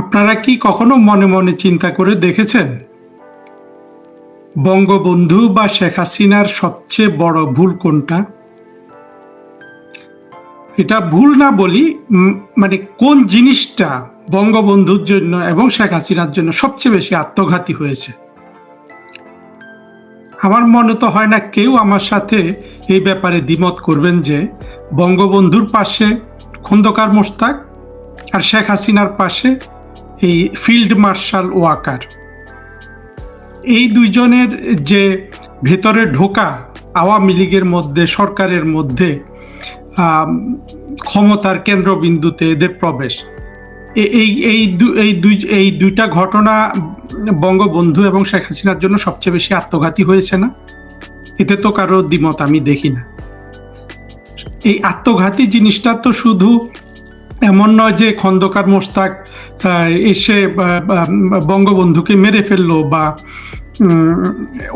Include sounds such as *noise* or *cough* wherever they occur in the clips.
আপনারা কি কখনো মনে মনে চিন্তা করে দেখেছেন? বঙ্গবন্ধু বা শেখ হাসিনার সবচেয়ে বড় ভুল কোনটা? এটা ভুল না বলি মানে কোন জিনিসটা বঙ্গবন্ধুর জন্য এবং শেখ হাসিনার জন্য সবচেয়ে বেশি আত্মঘাতী হয়েছে? আমার মনে তো হয় না কেউ আমার সাথে এই ব্যাপারে দ্বিমত করবেন যে বঙ্গবন্ধুর পাশে খন্দকার মোস্তাক আর শেখ হাসিনার পাশে এই ফিল্ড মার্শাল ওয়াকার। এই দুইজনের যে ভেতরে ঢোকা আওয়ামী লীগের মধ্যে, সরকারের মধ্যে ক্ষমতার কেন্দ্রবিন্দুতে এদের প্রবেশ। এই এই এই দুই, এই দুইটা ঘটনা বঙ্গবন্ধু এবং শেখ হাসিনার জন্য সবচেয়ে বেশি আত্মঘাতী হয়েছে না? এতে তো কারও দ্বিমত আমি দেখি না। এই আত্মঘাতী জিনিসটা তো শুধু এমন নয় যে খন্দকার মোস্তাক এসে বঙ্গবন্ধুকে মেরে ফেলল বা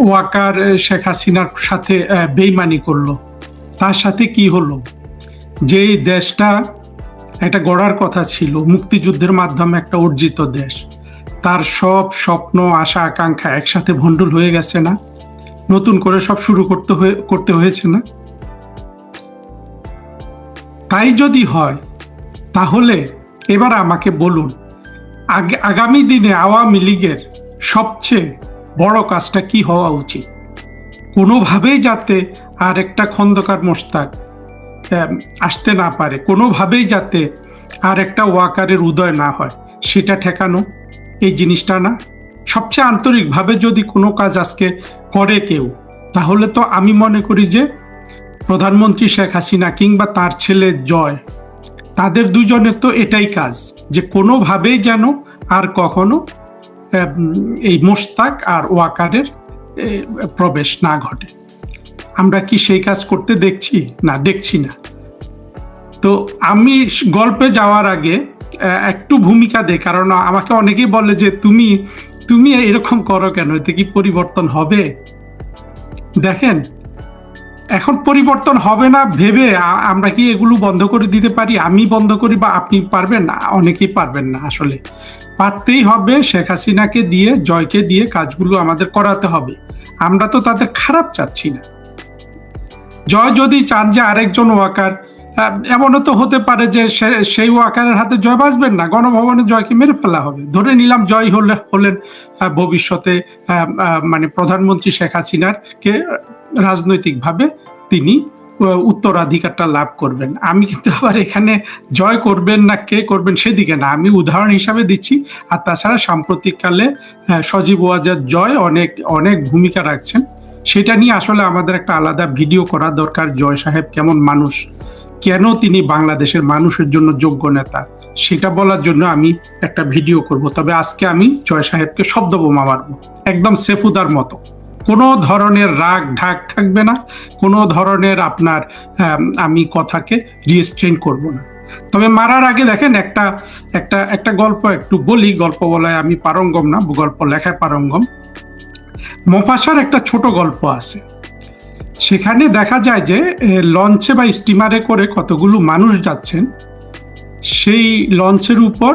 ওয়াকার শেখ হাসিনার সাথে বেইমানি করল। তার সাথে কি হলো? যে দেশটা একটা গড়ার কথা ছিল, মুক্তিযুদ্ধের মাধ্যমে একটা অর্জিত দেশ। তার সব স্বপ্ন, আশা, আকাঙ্ক্ষা একসাথে ভণ্ডুল হয়ে গেছে না? নতুন করে সব শুরু করতে হয়ে, করতে হয়েছে না? তাই যদি হয় তাহলে এবার আমাকে বলুন, আগ- আগামী দিনে আওয়ামী লীগের সবচেয়ে বড় কাজটা কি হওয়া উচিত? কোনোভাবেই যাতে আর একটা খন্দকার মোস্তাক আসতে না পারে, কোনোভাবেই যাতে আর একটা ওয়াকারের উদয় না হয়, সেটা ঠেকানো এই জিনিসটা না? সবচেয়ে আন্তরিকভাবে যদি কোনো কাজ আজকে করে কেউ, তাহলে তো আমি মনে করি যে প্রধানমন্ত্রী শেখ হাসিনা কিংবা তার ছেলে জয় তাদের দুজনের তো এটাই কাজ, যে কোনোভাবেই যেন আর কখনো এই মোস্তাক আর ওয়াকারের প্রবেশ না ঘটে। আমরা কি সেই কাজ করতে দেখছি? না দেখছি না। তো আমি গল্পে যাওয়ার আগে একটু ভূমিকা দে, কারণ আমাকে অনেকেই বলে যে তুমি তুমি এরকম করো কেন? এতে কি পরিবর্তন হবে? দেখেন এখন পরিবর্তন হবে না ভেবে আমরা কি এগুলো বন্ধ করে দিতে পারি? আমি বন্ধ করি বা আপনি পারবেন না? অনেকেই পারবেন না আসলে। পারতেই হবে শেখ হাসিনাকে দিয়ে, জয়কে দিয়ে কাজগুলো আমাদের করাতে হবে। আমরা তো তাদের খারাপ চাচ্ছি না। জয় যদি চান যে আরেকজন ওয়াকার এমনও তো হতে পারে যে সেই ওয়াকারের হাতে জয় বাঁচবেন না, গণভবনে জয়কে মেরে ফেলা হবে। ধরে নিলাম জয় হলে হলেন ভবিষ্যতে মানে প্রধানমন্ত্রী শেখ হাসিনার কে রাজনৈতিকভাবে তিনি উত্তরাধিকারটা লাভ করবেন। আমি কিন্তু আবার এখানে জয় করবেন না, কে করবেন সেদিকে না। আমি উদাহরণ হিসাবে দিচ্ছি, আর তাছাড়া সাম্প্রতিককালে সজীব ওয়াজার জয় অনেক অনেক ভূমিকা রাখছেন। সেটা নিয়ে আসলে আমাদের একটা আলাদা ভিডিও করা দরকার। জয় সাহেব কেমন মানুষ? কেন তিনি বাংলাদেশের মানুষের জন্য যোগ্য নেতা? সেটা বলার জন্য আমি একটা ভিডিও করব। তবে আজকে আমি জয় সাহেবকে শব্দ বোমা মারব। একদম সেফুদার মতো। কোনো ধরনের রাগ ঢাক থাকবে না। কোনো ধরনের আপনার, আমি কথাকে রিস্ট্রেন করব না। তবে মারার আগে দেখেন একটা একটা একটা গল্প একটু বলি। গল্প বলায় আমি পারঙ্গম না, গল্প লেখায় পারঙ্গম। মোপাসার একটা ছোট গল্প আছে। সেখানে দেখা যায় যে লঞ্চে বা স্টিমারে করে কতগুলো মানুষ যাচ্ছেন। সেই লঞ্চের উপর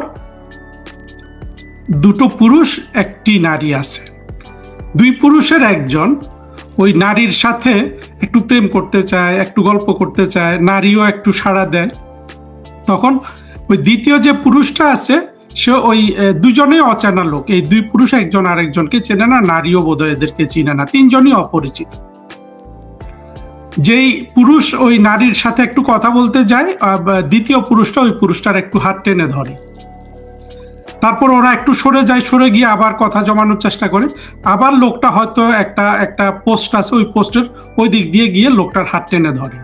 দুটো পুরুষ, একটি নারী আছে। দুই পুরুষের একজন ওই নারীর সাথে একটু প্রেম করতে চায়, একটু গল্প করতে চায়, নারীও একটু সাড়া দেয়। তখন ওই দ্বিতীয় যে পুরুষটা আছে সে ওই দুজনেই অচেনা লোক। এই দুই পুরুষ, একজন আরেকজনকে চেনে না, নারীও বোধহয় এদেরকে চিনে না। তিনজনই অপরিচিত। যেই পুরুষ ওই নারীর সাথে একটু কথা বলতে যায় দ্বিতীয় পুরুষটা ওই পুরুষটার একটু হাত টেনে ধরে। তারপর ওরা একটু সরে যায়, সরে গিয়ে আবার কথা জমানোর চেষ্টা করে। আবার লোকটা হয়তো একটা একটা পোস্ট আছে, ওই পোস্টের ওই দিক দিয়ে গিয়ে লোকটার হাত টেনে ধরে।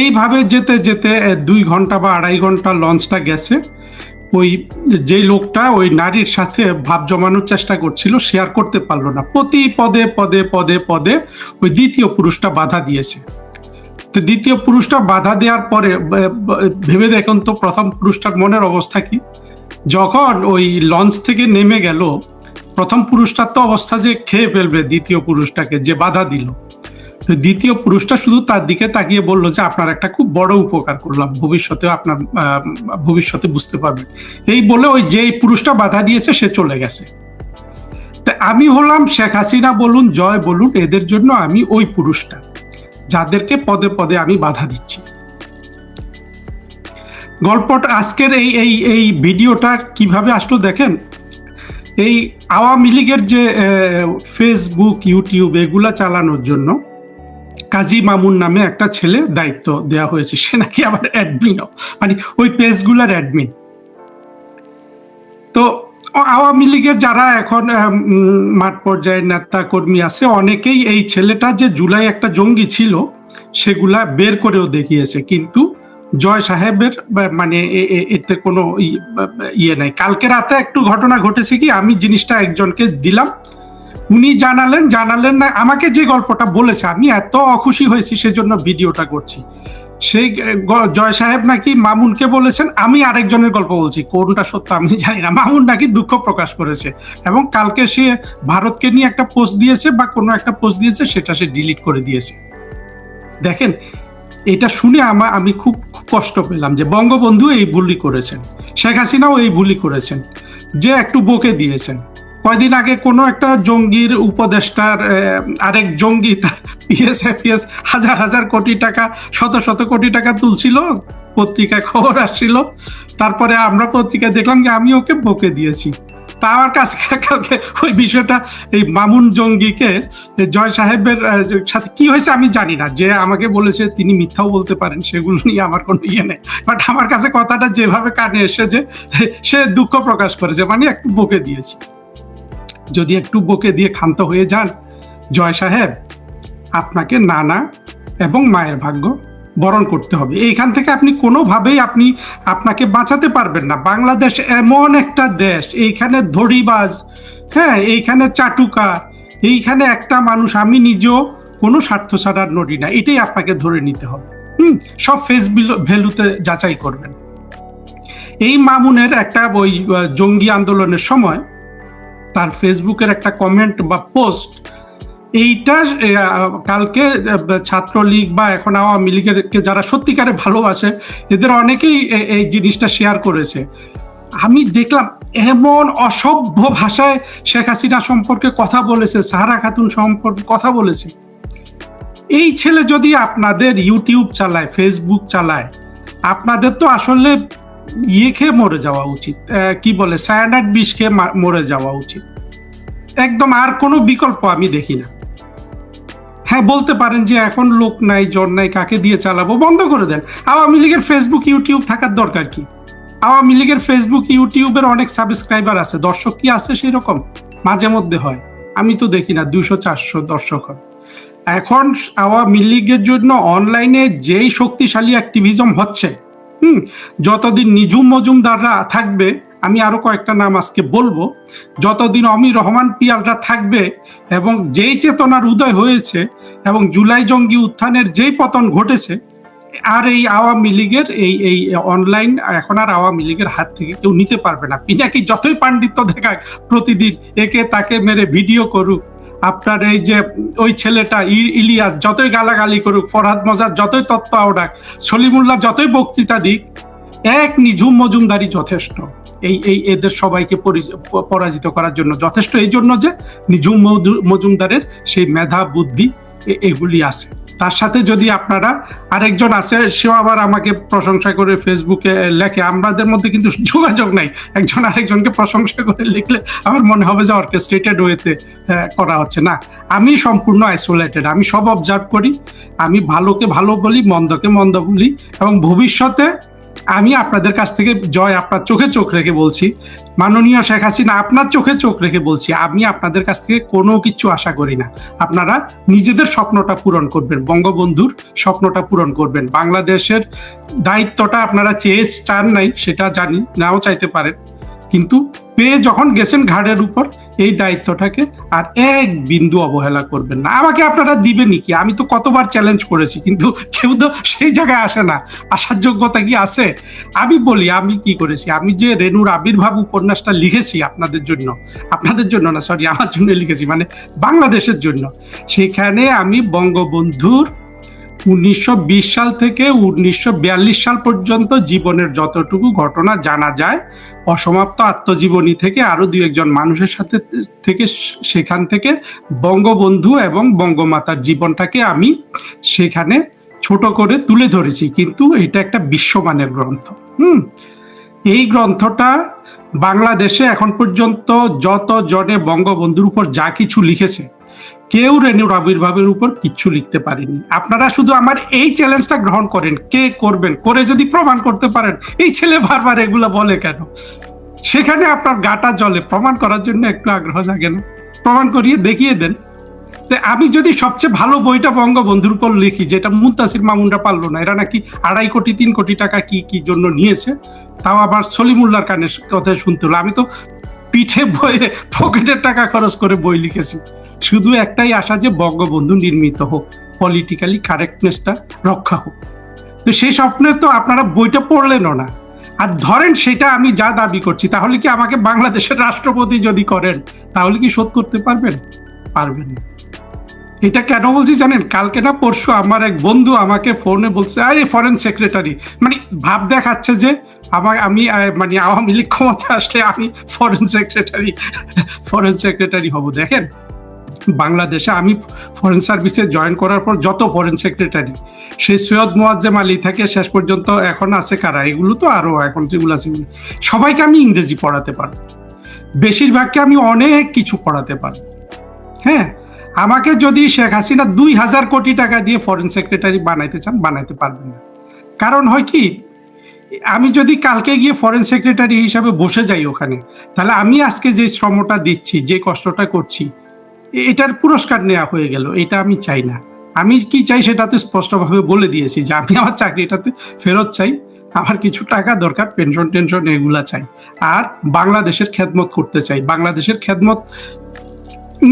এইভাবে যেতে যেতে দুই ঘণ্টা বা আড়াই ঘণ্টা লঞ্চটা গেছে। ওই যেই লোকটা ওই নারীর সাথে ভাব জমানোর চেষ্টা করছিল শেয়ার করতে পারল না। প্রতি পদে পদে পদে পদে ওই দ্বিতীয় পুরুষটা বাধা দিয়েছে। তো দ্বিতীয় পুরুষটা বাধা দেওয়ার পরে ভেবে দেখুন তো প্রথম পুরুষটার মনের অবস্থা কি? যখন ওই লঞ্চ থেকে নেমে গেল, প্রথম পুরুষটার তো অবস্থা যে খেয়ে ফেলবে দ্বিতীয় পুরুষটাকে, যে বাধা দিল। তো দ্বিতীয় পুরুষটা শুধু তার দিকে তাকিয়ে বলল যে, আপনার একটা খুব বড় উপকার করলাম ভবিষ্যতে আপনার ভবিষ্যতে বুঝতে পারবেন। এই বলে ওই যে পুরুষটা বাধা দিয়েছে, সে চলে গেছে। তা আমি হলাম শেখ হাসিনা বলুন, জয় বলুন, এদের জন্য আমি ওই পুরুষটা, যাদেরকে পদে পদে আমি বাধা দিচ্ছি। গল্পটা, আজকের এই এই এই ভিডিওটা কীভাবে আসলো দেখেন? এই আওয়ামী লীগের যে ফেসবুক, ইউটিউব, এগুলা চালানোর জন্য কাজী মামুন নামে একটা ছেলে দায়িত্ব দেওয়া হয়েছে। সে নাকি আবার অ্যাডমিনও মানে ওই পেজগুলার অ্যাডমিন তো আওয়ামী লীগের যারা এখন মাঠ পর্যায়ের নেতা কর্মী আছে, অনেকেই এই ছেলেটা যে জুলাই একটা জঙ্গি ছিল, সেগুলা বের করেও দেখিয়েছে। কিন্তু জয় সাহেবের মানে এতে কোনো ইয়ে নাই। কালকে রাতে একটু ঘটনা ঘটেছে কি, আমি জিনিসটা একজনকে দিলাম। উনি জানালেন জানালেন না, আমাকে যে গল্পটা বলেছে, আমি এত অখুশি হয়েছি সেজন্য ভিডিওটা করছি। সেই জয় সাহেব নাকি মামুনকে বলেছেন, আমি আরেকজনের গল্প বলছি। কোনটা সত্য আমি জানি না। মামুন নাকি দুঃখ প্রকাশ করেছে এবং কালকে সে ভারতকে নিয়ে একটা পোস্ট দিয়েছে বা কোনো একটা পোস্ট দিয়েছে, সেটা সে ডিলিট করে দিয়েছে। দেখেন, এটা শুনে আমা, আমি খুব খুব কষ্ট পেলাম যে বঙ্গবন্ধু এই ভুলই করেছেন। শেখ হাসিনাও এই ভুলই করেছেন যে একটু বকে দিয়েছেন। কয়দিন আগে কোনো একটা জঙ্গির উপদেষ্টার আরেক জঙ্গি পিএসএফিএস হাজার হাজার কোটি টাকা, শত শত কোটি টাকা তুলছিল, পত্রিকায় খবর আসছিল। তারপরে আমরা পত্রিকায় দেখলাম যে আমি ওকে বকে দিয়েছি। তা আমার কাছে *laughs* কালকে ওই বিষয়টা, এই মামুন জঙ্গিকে জয় সাহেবের সাথে কি হয়েছে আমি জানি না। যে আমাকে বলেছে তিনি মিথ্যাও বলতে পারেন, সেগুলো নিয়ে আমার কোনো ইয়ে নেই। বাট আমার কাছে কথাটা যেভাবে কানে এসেছে সে দুঃখ প্রকাশ করেছে। মানে একটু বকে দিয়েছি। যদি একটু বকে দিয়ে ক্ষান্ত হয়ে যান, জয় সাহেব, আপনাকে নানা এবং মায়ের ভাগ্য বরণ করতে হবে। এইখান থেকে আপনি কোনোভাবেই আপনি আপনাকে বাঁচাতে পারবেন না। বাংলাদেশ এমন একটা দেশ, এইখানে ধড়িবাজ হ্যাঁ এইখানে চাটুকা, এইখানে একটা মানুষ, আমি নিজেও কোনো স্বার্থ ছাড়ার নড়ি না। এটাই আপনাকে ধরে নিতে হবে। হুম, সব ফেস ভ্যালুতে যাচাই করবেন। এই মামুনের একটা ওই জঙ্গি আন্দোলনের সময় তার ফেসবুকের একটা কমেন্ট বা পোস্ট এইটা কালকে ছাত্রলীগ বা এখন আওয়ামী লীগেরকে যারা সত্যিকারে ভালোবাসে, এদের অনেকেই এই জিনিসটা শেয়ার করেছে। আমি দেখলাম এমন অসভ্য ভাষায় শেখ হাসিনা সম্পর্কে কথা বলেছে, সাহারা খাতুন সম্পর্কে কথা বলেছে। এই ছেলে যদি আপনাদের ইউটিউব চালায় ফেসবুক চালায়, আপনাদের তো আসলে ইয়ে খেয়ে মরে যাওয়া উচিত। কি বলে সায়ানাইড বিষ খেয়ে মরে যাওয়া উচিত। একদম আর কোনো বিকল্প আমি দেখি না। হ্যাঁ বলতে পারেন যে এখন লোক নাই জন নাই, কাকে দিয়ে চালাবো? বন্ধ করে দেন। আওয়ামী লীগের ফেসবুক ইউটিউব থাকার দরকার কি? আওয়ামী লীগের ফেসবুক ইউটিউবের অনেক সাবস্ক্রাইবার আছে। দর্শক কি আছে সেই রকম মাঝে মধ্যে হয়। আমি তো দেখি না, দুশো, চারশো দর্শক হয়। এখন আওয়ামী লীগের জন্য অনলাইনে যেই শক্তিশালী অ্যাক্টিভিজম হচ্ছে হুম, যতদিন নিজুম মজুমদাররা থাকবে, আমি আরও কয়েকটা নাম আজকে বলব, যতদিন অমির রহমান পিয়ালরা থাকবে এবং যেই চেতনার উদয় হয়েছে এবং জুলাই জঙ্গি উত্থানের যেই পতন ঘটেছে, আর এই আওয়ামী লীগের এই এই অনলাইন এখন আর আওয়ামী লীগের হাত থেকে কেউ নিতে পারবে না। পিনাকি যতই পাণ্ডিত্য দেখায় প্রতিদিন, একে তাকে মেরে ভিডিও করুক। আপনার এই যে ওই ছেলেটা ইলিয়াস, যতই গালাগালি করুক, ফরহাদ মজার যতই তত্ত্ব আওড়াক সলিমুল্লাহ যতই বক্তৃতা দিক, এক নিঝুম মজুমদারি যথেষ্ট। এই এই এদের সবাইকে পরি- পরাজিত করার জন্য যথেষ্ট। এই জন্য যে নিঝুম মজু- মজুমদারের সেই মেধা, বুদ্ধি এগুলি আছে। তার সাথে যদি আপনারা আরেকজন আছে, সেও আবার আমাকে প্রশংসা করে ফেসবুকে লেখে। আমাদের মধ্যে কিন্তু যোগাযোগ নাই। একজন আরেকজনকে প্রশংসা করে লিখলে আমার মনে হবে যে অর্কেস্ট্রেটেড ওয়েতে করা হচ্ছে। না, আমি সম্পূর্ণ আইসোলেটেড আমি সব অবজার্ভ করি। আমি ভালোকে ভালো বলি, মন্দকে মন্দ বলি এবং ভবিষ্যতে আমি আপনাদের কাছ থেকে জয় আপনার চোখে চোখ রেখে বলছি। মাননীয় শেখ হাসিনা, আপনার চোখে চোখ রেখে বলছি, আমি আপনাদের কাছ থেকে কোনো কিছু আশা করি না। আপনারা নিজেদের স্বপ্নটা পূরণ করবেন, বঙ্গবন্ধুর স্বপ্নটা পূরণ করবেন। বাংলাদেশের দায়িত্বটা আপনারা চেয়ে চান নাই, সেটা জানি, নাও চাইতে পারেন। কিন্তু পেয়ে যখন গেছেন ঘাড়ের উপর, এই দায়িত্বটাকে আর এক বিন্দু অবহেলা করবেন না। আমাকে আপনারা দিবেনই কি? আমি তো কতবার চ্যালেঞ্জ করেছি, কিন্তু কেউ তো সেই জায়গায় আসে না। আসার যোগ্যতা কি আছে? আমি বলি, আমি কি করেছি? আমি যে রেণুর আবির্ভাব উপন্যাসটা লিখেছি আপনাদের জন্য আপনাদের জন্য না সরি আমার জন্য লিখেছি মানে বাংলাদেশের জন্য। সেখানে আমি বঙ্গবন্ধুর উনিশশো বিশ সাল থেকে উনিশশো বিয়াল্লিশ সাল পর্যন্ত জীবনের যতটুকু ঘটনা জানা যায়, অসমাপ্ত আত্মজীবনী থেকে আরও দু একজন মানুষের সাথে থেকে সেখান থেকে বঙ্গবন্ধু এবং বঙ্গমাতার জীবনটাকে আমি সেখানে ছোট করে তুলে ধরেছি। কিন্তু এটা একটা বিশ্বমানের গ্রন্থ। হুম? এই গ্রন্থটা বাংলাদেশে এখন পর্যন্ত যত জনে বঙ্গবন্ধুর উপর যা কিছু লিখেছে কেউ রেণুর আবির্ভাবের উপর কিচ্ছু লিখতে পারেনি। আপনারা শুধু আমার এই চ্যালেঞ্জটা গ্রহণ করেন। কে করবেন? করে যদি প্রমাণ করতে পারেন, এই ছেলে বারবার এগুলো বলে কেন? সেখানে আপনার গাটা জলে। প্রমাণ করার জন্য একটু আগ্রহ জাগে না। প্রমাণ করিয়ে দেখিয়ে দেন। তো আমি যদি সবচেয়ে ভালো বইটা বঙ্গবন্ধুর উপর লিখি, যেটা মুন্তাসির মামুনরা পারল না, এরা নাকি আড়াই কোটি, তিন কোটি টাকা কি কি জন্য নিয়েছে, তাও আবার সলিমুল্লার কানে কথা শুনতে হলো। আমি তো পিঠে বইয়ে পকেটের টাকা খরচ করে বই লিখেছি। শুধু একটাই আশা যে বঙ্গবন্ধু নির্মিত হোক পলিটিক্যালি কারেক্টনেসটা রক্ষা হোক। তো সেই স্বপ্নে তো আপনারা বইটা পড়লেনও না। আর ধরেন সেটা আমি যা দাবি করছি, তাহলে কি আমাকে বাংলাদেশের রাষ্ট্রপতি যদি করেন, তাহলে কি শোধ করতে পারবেন? পারবেন না। এটা কেন বলছি জানেন? কালকে না পরশু আমার এক বন্ধু আমাকে ফোনে বলছে, আরে ফরেন সেক্রেটারি মানে ভাব দেখাচ্ছে যে আমার আমি মানে আওয়ামী লীগ ক্ষমতা আসলে আমি ফরেন সেক্রেটারি ফরেন সেক্রেটারি হব। দেখেন? বাংলাদেশে আমি ফরেন সার্ভিসে জয়েন করার পর যত ফরেন সেক্রেটারি সেই সৈয়দ মোয়াজ্জেম আলী থেকে শেষ পর্যন্ত এখন আছে কারা? এগুলো তো আরও এখন যেগুলো আছে। সবাইকে আমি ইংরেজি পড়াতে পারব। বেশিরভাগকে আমি অনেক কিছু পড়াতে পারব। হ্যাঁ আমাকে যদি শেখ হাসিনা দুই হাজার কোটি টাকা দিয়ে ফরেন সেক্রেটারি বানাইতে চান, বানাইতে পারবেন না। কারণ হয় কি, আমি যদি কালকে গিয়ে ফরেন সেক্রেটারি হিসাবে বসে যাই ওখানে, তাহলে আমি আজকে যে শ্রমটা দিচ্ছি, যে কষ্টটা করছি এটার পুরস্কার নেওয়া হয়ে গেল, এটা আমি চাই না। আমি কি চাই সেটা তো স্পষ্টভাবে বলে দিয়েছি যে আমি আমার চাকরিটাতে ফেরত চাই, আমার কিছু টাকা দরকার পেনশন টেনশন এগুলা চাই। আর বাংলাদেশের খেদমত করতে চাই। বাংলাদেশের খেদমত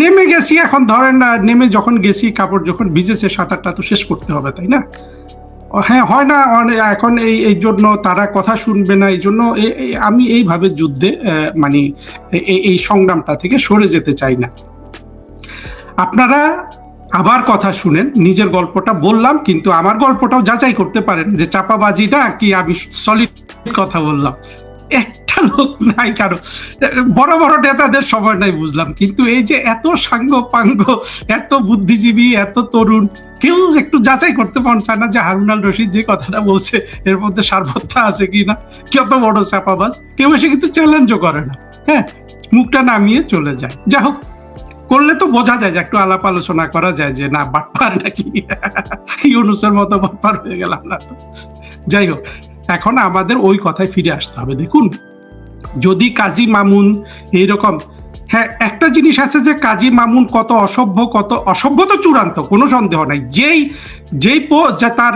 নেমে গেছি এখন, ধরেন না, নেমে যখন গেছি, কাপড় যখন ভিজেছে, সাঁতারটা তো শেষ করতে হবে, তাই না? হ্যাঁ হয় না এখন এই এই জন্য তারা কথা শুনবে না, এই জন্য আমি এইভাবে যুদ্ধে মানে এই সংগ্রামটা থেকে সরে যেতে চাই না। আপনারা আবার কথা শুনেন, নিজের গল্পটা বললাম, কিন্তু আমার গল্পটাও যাচাই করতে পারেন যে চাপাবাজিটা কি আমি সলিড কথা বললাম। একটা লোক নাই কারও। বড় বড় নেতাদের সময় নাই বুঝলাম, কিন্তু এই যে এত সাঙ্গ পাঙ্গ এত বুদ্ধিজীবী, এত তরুণ, কেউ একটু যাচাই করতে পারছে না যে হারুন আল রশিদ যে কথাটা বলছে, এর মধ্যে সার্বত্তা আছে কিনা, কত বড় চাপাবাজ। কেউ এসে কিন্তু চ্যালেঞ্জও করে না। হ্যাঁ মুখটা নামিয়ে চলে যায়। যা হোক করলে তো বোঝা যায় যে একটু আলাপ আলোচনা করা যায় যে না, বাটপার নাকি? ইউনুসের মতো বাটপার হয়ে গেলাম না তো। যাই হোক, এখন আমাদের ওই কথায় ফিরে আসতে হবে। দেখুন, যদি কাজী মামুন এইরকম হ্যাঁ একটা জিনিস আছে যে কাজী মামুন কত অসভ্য কত অসভ্য তো চূড়ান্ত, কোনো সন্দেহ নাই। যেই যেই তার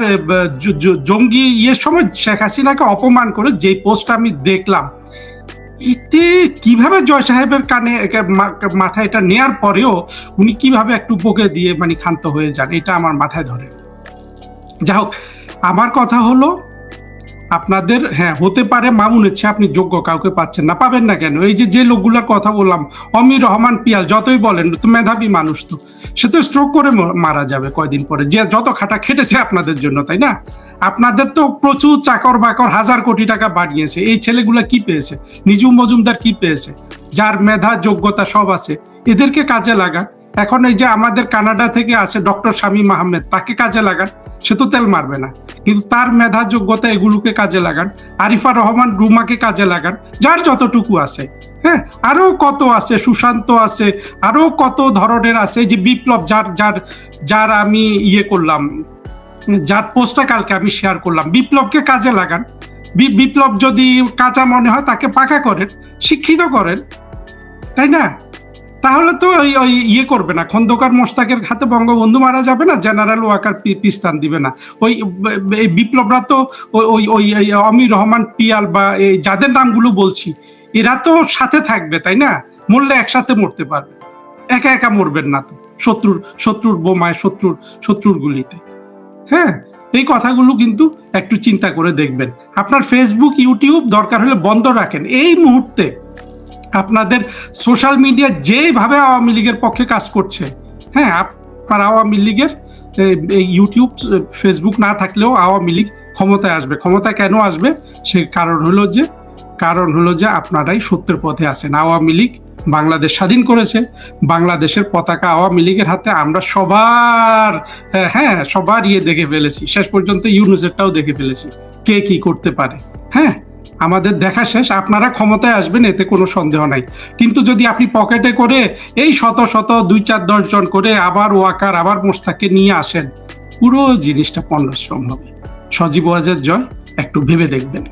জঙ্গি ইয়ের সময় শেখ হাসিনাকে অপমান করে যেই পোস্ট আমি দেখলাম এতে কীভাবে জয় সাহেবের কানে মাথায় এটা নেয়ার পরেও উনি কীভাবে একটু বকে দিয়ে মানে ক্ষান্ত হয়ে যান, এটা আমার মাথায় ধরে। যাই হোক, আমার কথা হলো আপনাদের হ্যাঁ হতে পারে মামুন হচ্ছে, আপনি যোগ্য, কাউকে পাচ্ছেন না, পাবেন না কেন? এই যে যে লোকগুলোর কথা বললাম, অমির রহমান পিয়াল, যতই বলেন, তো মেধাবী মানুষ তো, সে তো স্ট্রোক করে মারা যাবে কয়দিন পরে। যে যত খাটা খেটেছে আপনাদের জন্য, তাই না? আপনাদের তো প্রচুর চাকর বাকর হাজার কোটি টাকা বাড়িয়েছে। এই ছেলেগুলো কি পেয়েছে? নিজু মজুমদার কি পেয়েছে? যার মেধা, যোগ্যতা সব আছে। এদেরকে কাজে লাগান এখন এই যে আমাদের কানাডা থেকে আছে ডক্টর শামীম আহমেদ, তাকে কাজে লাগান, সে তো তেল মারবে না। কিন্তু তার মেধা যোগ্যতা এগুলোকে কাজে লাগান, আরিফা রহমান রুমাকে কাজে লাগান, যার যতটুকু আছে হ্যাঁ আরও কত আছে, সুশান্ত আছে আরও কত ধরনের আছে যে বিপ্লব যার যার যার আমি ইয়ে করলাম, যার পোস্টটা কালকে আমি শেয়ার করলাম, বিপ্লবকে কাজে লাগান। বিপ্লব যদি কাঁচা মনে হয়, তাকে পাকা করেন, শিক্ষিত করেন, তাই না? তাহলে তো ওই ওই ইয়ে করবে না, খন্দকার মোস্তাকের হাতে বঙ্গবন্ধু মারা যাবে না, জেনারেল ওয়াকার পিস্তান দিবে না। ওই এই বিপ্লবরা তো ওই ওই অমির রহমান পিয়াল বা এই যাদের নামগুলো বলছি, এরা তো সাথে থাকবে, তাই না? মরলে একসাথে মরতে পারবে। একা একা মরবেন না তো, শত্রুর শত্রুর বোমায়, শত্রুর শত্রুর গুলিতে। হ্যাঁ এই কথাগুলো কিন্তু একটু চিন্তা করে দেখবেন। আপনার ফেসবুক ইউটিউব দরকার হলে বন্ধ রাখেন। এই মুহূর্তে আপনাদের সোশ্যাল মিডিয়া যেভাবে আওয়ামী লীগের পক্ষে কাজ করছে হ্যাঁ আপনার আওয়ামী লীগের এই ইউটিউব ফেসবুক না থাকলেও আওয়ামী লীগ ক্ষমতায় আসবে। ক্ষমতায় কেন আসবে? সে কারণ হলো যে, কারণ হলো যে আপনারাই সত্যের পথে আছেন। আওয়ামী লীগ বাংলাদেশ স্বাধীন করেছে। বাংলাদেশের পতাকা আওয়ামী লীগের হাতে আমরা সবার হ্যাঁ সবার ইয়ে দেখে ফেলেছি। শেষ পর্যন্ত ইউনুসেরটাও দেখে ফেলেছি। কে কি করতে পারে? হ্যাঁ আমাদের দেখা শেষ, আপনারা ক্ষমতায় আসবেন, এতে কোনো সন্দেহ নাই। কিন্তু যদি আপনি পকেটে করে এই শত শত দুই চার দশজন করে আবার ওয়াকার, আবার মোস্তাকে নিয়ে আসেন, পুরো জিনিসটা পণ্যশ্রম হবে সজীব ওয়াজের জয়, একটু ভেবে দেখবেন।